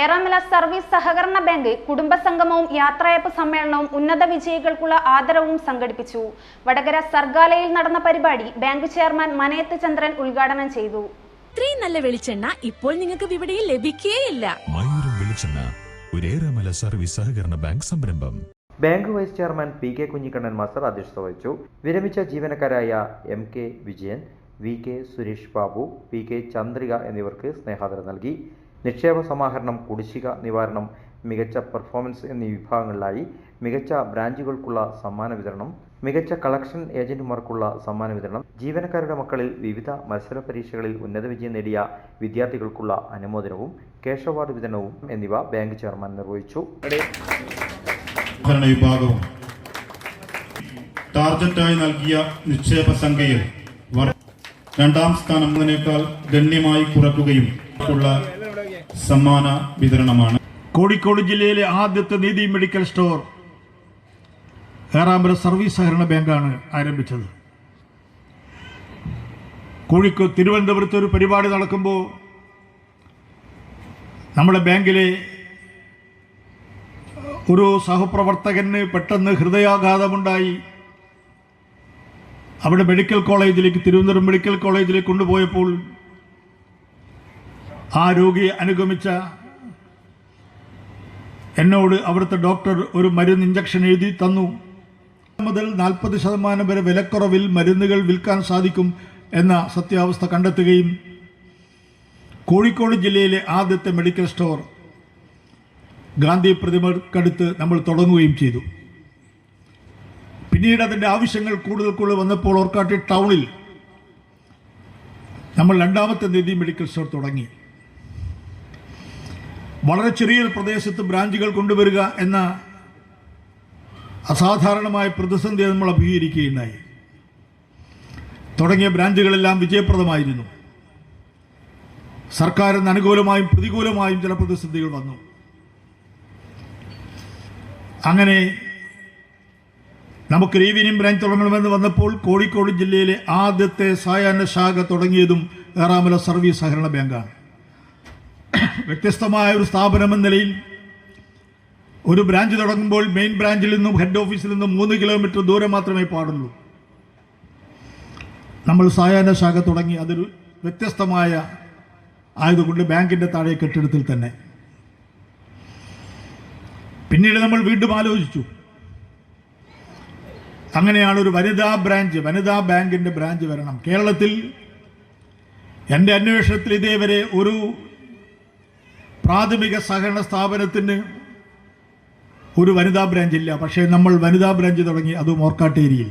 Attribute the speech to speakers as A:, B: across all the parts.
A: Eramala service സഹകരണ bank കുടുംബസംഗമവും യാത്രയപ്പ് സമ്മേളനവും ഉന്നത വിജയികൾക്കുള്ള ആദരവും സംഘടിപ്പിച്ചു. വടകര സർഗാലയിൽ നടന്ന പരിപാടി ബാങ്ക് ചെയർമാൻ മനയത്ത് ചന്ദ്രൻ ഉദ്ഘാടനം ചെയ്തു.
B: ഇത്രയും നല്ല വെളിച്ചെണ്ണ ഇപ്പോൾ നിങ്ങൾക്ക് വിപണിയിൽ ലഭിക്കുകയില്ല
C: മയൂരം വെളിച്ചെണ്ണ ഒരേറെമല സർവീസ് സഹകരണ ബാങ്ക് സംരംഭം.
D: Bank vice chairman P K Kunhikannan master അധ്യക്ഷത വഹിച്ചു. വിരമിച്ച ജീവനക്കാരായ M K Vijayan V K Suresh Babu P K Chandrika എന്നിവർക്ക് സ്നേഹാദരം നൽകി. നിക്ഷേപ സമാഹരണം കുടിശ്ശിക നിവാരണം മികച്ച പെർഫോമൻസ് എന്നീ വിഭാഗങ്ങളിലായി മികച്ച ബ്രാഞ്ചുകൾക്കുള്ള സമ്മാന വിതരണം മികച്ച കളക്ഷൻ ഏജന്റുമാർക്കുള്ള സമ്മാന വിതരണം ജീവനക്കാരുടെ മക്കളിൽ വിവിധ മത്സര പരീക്ഷകളിൽ ഉന്നത വിജയം നേടിയ വിദ്യാർത്ഥികൾക്കുള്ള അനുമോദനവും ക്യാഷ് അവാർഡ് വിതരണവും എന്നിവ ബാങ്ക് ചെയർമാൻ നിർവഹിച്ചു.
E: വിഭാഗവും ടാർജറ്റായി നൽകിയ നിക്ഷേപ സംഖ്യയിൽ രണ്ടാം സ്ഥാനം ഗണ്യമായി കുറക്കുകയും സമ്മാന വിതരണമാണ്.
F: കോഴിക്കോട് ജില്ലയിലെ ആദ്യത്തെ നീതി മെഡിക്കൽ സ്റ്റോർ ഏറാമ്പല സർവീസ് സഹകരണ ബാങ്കാണ് ആരംഭിച്ചത്. കോഴിക്കോട് തിരുവനന്തപുരത്ത് ഒരു പരിപാടി നടക്കുമ്പോൾ നമ്മുടെ ബാങ്കിലെ ഒരു സഹപ്രവർത്തകന് പെട്ടെന്ന് ഹൃദയാഘാതമുണ്ടായി. അവിടെ മെഡിക്കൽ കോളേജിലേക്ക് തിരുവനന്തപുരം മെഡിക്കൽ കോളേജിലേക്ക് കൊണ്ടുപോയപ്പോൾ ആ രോഗിയെ അനുഗമിച്ച എന്നോട് അവിടുത്തെ ഡോക്ടർ ഒരു മരുന്ന് ഇഞ്ചക്ഷൻ എഴുതി തന്നു. മുതൽ നാൽപ്പത് ശതമാനം വരെ വിലക്കുറവിൽ മരുന്നുകൾ വിൽക്കാൻ സാധിക്കും എന്ന സത്യാവസ്ഥ കണ്ടെത്തുകയും കോഴിക്കോട് ജില്ലയിലെ ആദ്യത്തെ മെഡിക്കൽ സ്റ്റോർ ഗാന്ധി പ്രതിമക്കടുത്ത് നമ്മൾ തുടങ്ങുകയും ചെയ്തു. പിന്നീട് അതിന്റെ ആവശ്യങ്ങൾ കൂടുതൽ കൂടുതൽ വന്നപ്പോൾ ഓർക്കാട്ടി ടൗണിൽ നമ്മൾ രണ്ടാമത്തെ നീതി മെഡിക്കൽ സ്റ്റോർ തുടങ്ങി. വളരെ ചെറിയൊരു പ്രദേശത്ത് ബ്രാഞ്ചുകൾ കൊണ്ടുവരിക എന്ന അസാധാരണമായ പ്രതിസന്ധി നമ്മൾ അഭിമുഖീകരിക്കുകയുണ്ടായി. തുടങ്ങിയ ബ്രാഞ്ചുകളെല്ലാം വിജയപ്രദമായിരുന്നു. സർക്കാരിന് അനുകൂലമായും പ്രതികൂലമായും ചില പ്രതിസന്ധികൾ വന്നു. അങ്ങനെ നമുക്ക് റീവിനിയം ബ്രാഞ്ച് തുടങ്ങണമെന്ന് വന്നപ്പോൾ കോഴിക്കോട് ജില്ലയിലെ ആദ്യത്തെ സായാഹ്ന ശാഖ തുടങ്ങിയതും ഏറാമല സർവീസ് സഹകരണ ബാങ്കാണ്. വ്യത്യസ്തമായ ഒരു സ്ഥാപനം എന്ന നിലയിൽ ഒരു ബ്രാഞ്ച് തുടങ്ങുമ്പോൾ മെയിൻ ബ്രാഞ്ചിൽ നിന്നും ഹെഡ് ഓഫീസിൽ നിന്നും മൂന്ന് കിലോമീറ്റർ ദൂരം മാത്രമേ പാടുള്ളൂ. നമ്മൾ സായാഹ്ന ശാഖ തുടങ്ങി. അതൊരു വ്യത്യസ്തമായ ആയതുകൊണ്ട് ബാങ്കിന്റെ താഴെ കെട്ടിടത്തിൽ തന്നെ. പിന്നീട് നമ്മൾ വീണ്ടും ആലോചിച്ചു. അങ്ങനെയാണ് ഒരു വനിതാ ബ്രാഞ്ച് വനിതാ ബാങ്കിന്റെ ബ്രാഞ്ച് വരണം. കേരളത്തിൽ എന്റെ അന്വേഷണത്തിൽ ഇതേവരെ ഒരു പ്രാഥമിക സഹകരണ സ്ഥാപനത്തിന് ഒരു വനിതാ ബ്രാഞ്ച് ഇല്ല. പക്ഷേ നമ്മൾ വനിതാ ബ്രാഞ്ച് തുടങ്ങി അതും ഓർക്കാട്ടേരിയിൽ.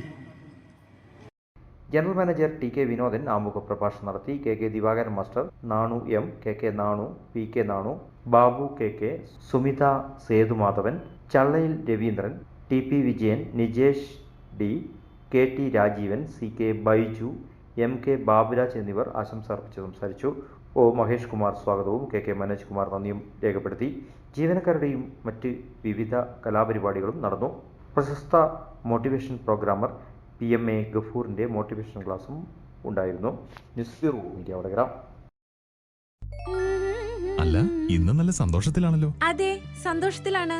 D: General manager T K Vinodan ആമുഖ പ്രഭാഷണം നടത്തി K K Divakaran master Nanu M K K Nanu P K Nanu Babu K K Sumitha Sethumadhavan Challayil Raveendran T P Vijayan Nijesh D K T Rajeevan C K Baiju M K Baburaj എന്നിവർ ആശംസ അർപ്പിച്ച് സംസാരിച്ചു. O Mahesh Kumar സ്വാഗതവും K K Manoj Kumar നന്ദിയും രേഖപ്പെടുത്തി. ജീവനക്കാരുടെയും മറ്റ് വിവിധ കലാപരിപാടികളും നടന്നു. പ്രശസ്ത motivation programmer P M A ഗഫൂറിന്റെ motivation ക്ലാസും ഉണ്ടായിരുന്നു. News bureau media Vadakara.
C: അല്ല ഇന്ന് നല്ല സന്തോഷത്തിലാണല്ലോ.
B: അതെ സന്തോഷത്തിലാണ്.